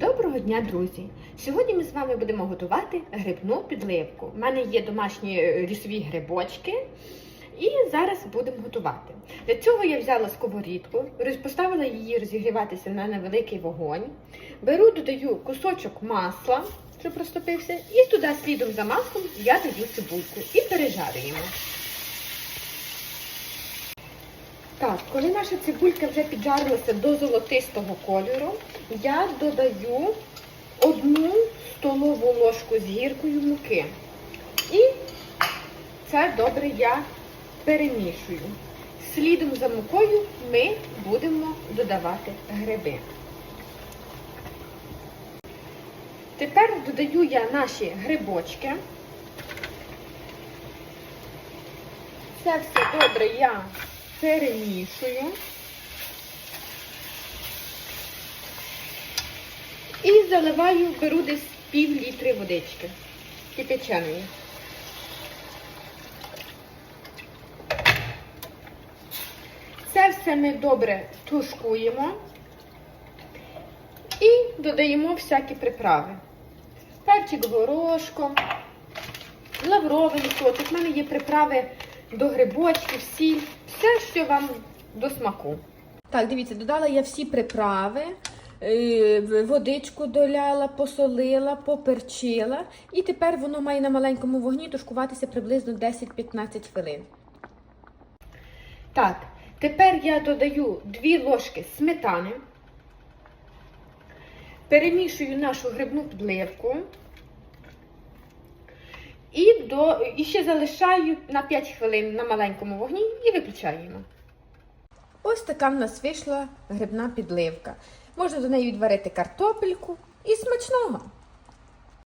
Доброго дня, друзі! Сьогодні ми з вами будемо готувати грибну підливку. У мене є домашні е, лісові грибочки, і зараз будемо готувати. Для цього я взяла сковорідку, поставила її розігріватися на невеликий вогонь. Беру, додаю кусочок масла, щоб розтопився, і туди слідом за маслом я даю цибульку і пережарюємо. Так, коли наша цибулька вже піджарилася до золотистого кольору, я додаю одну столову ложку з гіркою муки. І це добре я перемішую. Слідом за мукою ми будемо додавати гриби. Тепер додаю я наші грибочки. Це все добре я перемішую. І заливаю, беру десь пів літри водички кипяченої. Це все ми добре тушкуємо і додаємо всякі приправи. Перчик горошком, лавровий листочок. У мене є приправи до грибочків, сіль. Все, що вам до смаку. Так, дивіться, додала я всі приправи, е, водичку доляла, посолила, поперчила. І тепер воно має на маленькому вогні тушкуватися приблизно 10-15 хвилин. Так, тепер я додаю 2 ложки сметани. Перемішую нашу грибну підливку. І, до, і ще залишаю на 5 хвилин на маленькому вогні і виключаємо. Ось така в нас вийшла грибна підливка. Можна до неї відварити картопельку і смачного.